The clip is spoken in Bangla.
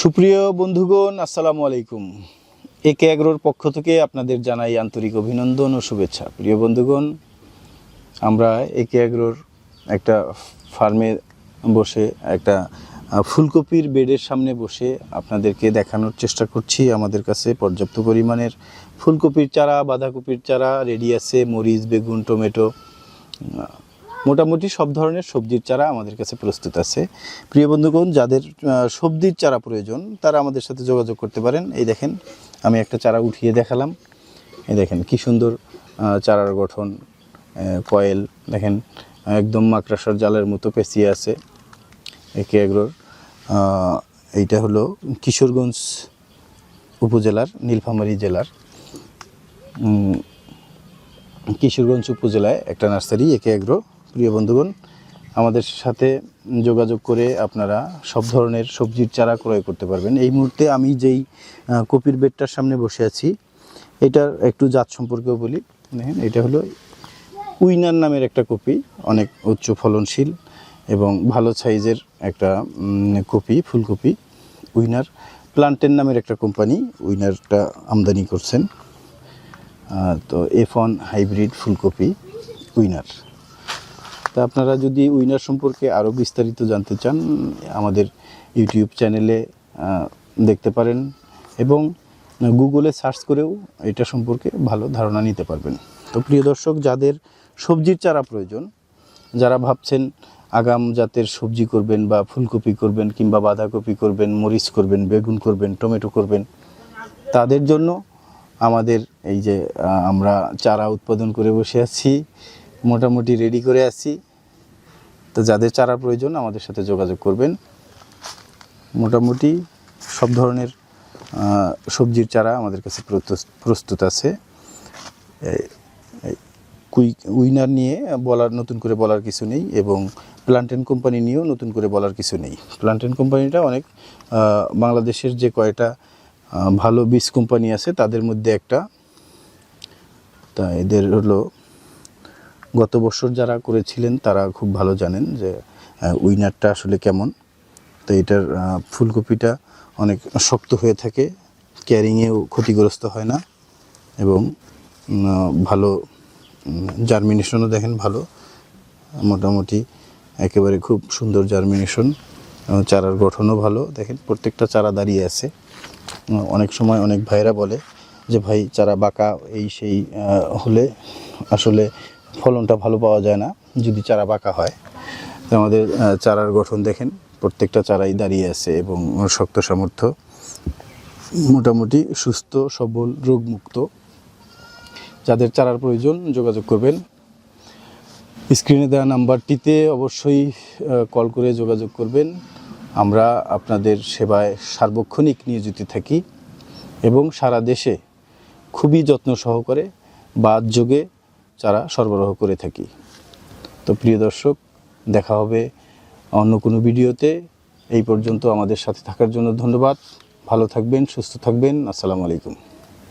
সুপ্রিয় বন্ধুগণ, আসসালামু আলাইকুম। একে এগ্রোর পক্ষ থেকে আপনাদের জানাই আন্তরিক অভিনন্দন ও শুভেচ্ছা। প্রিয় বন্ধুগণ, আমরা একে এগ্রোর একটা ফার্মে বসে, একটা ফুলকপির বেডের সামনে বসে আপনাদেরকে দেখানোর চেষ্টা করছি। আমাদের কাছে পর্যাপ্ত পরিমাণের ফুলকপির চারা, বাঁধাকপির চারা, রেডি আছে, মরিচ, বেগুন, টমেটো মোটামুটি সব ধরনের সবজির চারা আমাদের কাছে প্রস্তুত আছে। প্রিয় বন্ধুগণ, যাদের সবজির চারা প্রয়োজন, তারা আমাদের সাথে যোগাযোগ করতে পারেন। এই দেখেন, আমি একটা চারা উঠিয়ে দেখালাম। এই দেখেন, কি সুন্দর চারার গঠন কয়েল, দেখেন, একদম মাকড়াসার জালের মতো পেঁচিয়ে আছে একে এগ্রোর। এইটা হলো কিশোরগঞ্জ উপজেলার, নীলফামারী জেলার। কিশোরগঞ্জ উপজেলায় একটা নার্সারি, একে এগ্রো। প্রিয় বন্ধুগণ, আমাদের সাথে যোগাযোগ করে আপনারা সব ধরনের সবজির চারা ক্রয় করতে পারবেন। এই মুহূর্তে আমি যেই কপির বেডটার সামনে বসে আছি, এটার একটু জাত সম্পর্কেও বলি। দেখেন, এটা হলো উইনার নামের একটা কপি, অনেক উচ্চ ফলনশীল এবং ভালো সাইজের একটা কপি, ফুলকপি, উইনার। প্লান্টেন নামের একটা কোম্পানি উইনারটা আমদানি করছেন। তো এফ হাইব্রিড ফুলকপি উইনার। তা আপনারা যদি উইনার সম্পর্কে আরও বিস্তারিত জানতে চান, আমাদের ইউটিউব চ্যানেলে দেখতে পারেন এবং গুগলে সার্চ করেও এটা সম্পর্কে ভালো ধারণা নিতে পারবেন। তো প্রিয় দর্শক, যাদের সবজির চারা প্রয়োজন, যারা ভাবছেন আগাম জাতের সবজি করবেন বা ফুলকপি করবেন কিংবা বাঁধাকপি করবেন, মরিচ করবেন, বেগুন করবেন, টমেটো করবেন, তাদের জন্য আমাদের এই যে আমরা চারা উৎপাদন করে বসে আছি। মোটামুটি রেডি করে আছি। তো যাদের চারা প্রয়োজন, আমাদের সাথে যোগাযোগ করবেন। মোটামুটি সব ধরনের সবজির চারা আমাদের কাছে প্রস্তুত- আছে। কুই, উইনার নিয়ে বলার, নতুন করে বলার কিছু নেই এবং প্লান্টেন কোম্পানি নিয়েও নতুন করে বলার কিছু নেই। প্লান্টেন কোম্পানিটা অনেক বাংলাদেশের যে কয়টা ভালো বীজ কোম্পানি আছে, তাদের মধ্যে একটা। তা এদের হলো গত বছর যারা করেছিলেন, তারা খুব ভালো জানেন যে উইনারটা আসলে কেমন। তো এটার ফুলকপিটা অনেক শক্ত হয়ে থাকে ক্যারিংয়েও ক্ষতিগ্রস্ত হয় না এবং ভালো জার্মিনেশনও দেখেন ভালো। মোটামুটি একেবারে খুব সুন্দর জার্মিনেশন চারার গঠনও ভালো। দেখেন প্রত্যেকটা চারা দাঁড়িয়ে আছে। অনেক সময় অনেক ভাইরা বলে যে, ভাই, চারা বাঁকা, এই, সেই হলে আসলে ফলনটা ভালো পাওয়া যায় না, যদি চারা বাঁকা হয়। তো আমাদের চারার গঠন দেখেন, প্রত্যেকটা চারাই দাঁড়িয়ে আছে এবং শক্ত সামর্থ্য। মোটামুটি সুস্থ, সবল, রোগমুক্ত। যাদের চারার প্রয়োজন যোগাযোগ করবেন। স্ক্রিনে দেওয়া নাম্বারটিতে অবশ্যই কল করে যোগাযোগ করবেন। আমরা আপনাদের সেবায় সার্বক্ষণিক নিয়োজিত থাকি এবং সারা দেশে খুবই যত্ন সহকারে বাদ যোগে চারা সরবরাহ করে থাকি। তো প্রিয় দর্শক, দেখা হবে অন্য কোনো ভিডিওতে। এই পর্যন্ত আমাদের সাথে থাকার জন্য ধন্যবাদ। ভালো থাকবেন, সুস্থ থাকবেন। আসসালামু আলাইকুম।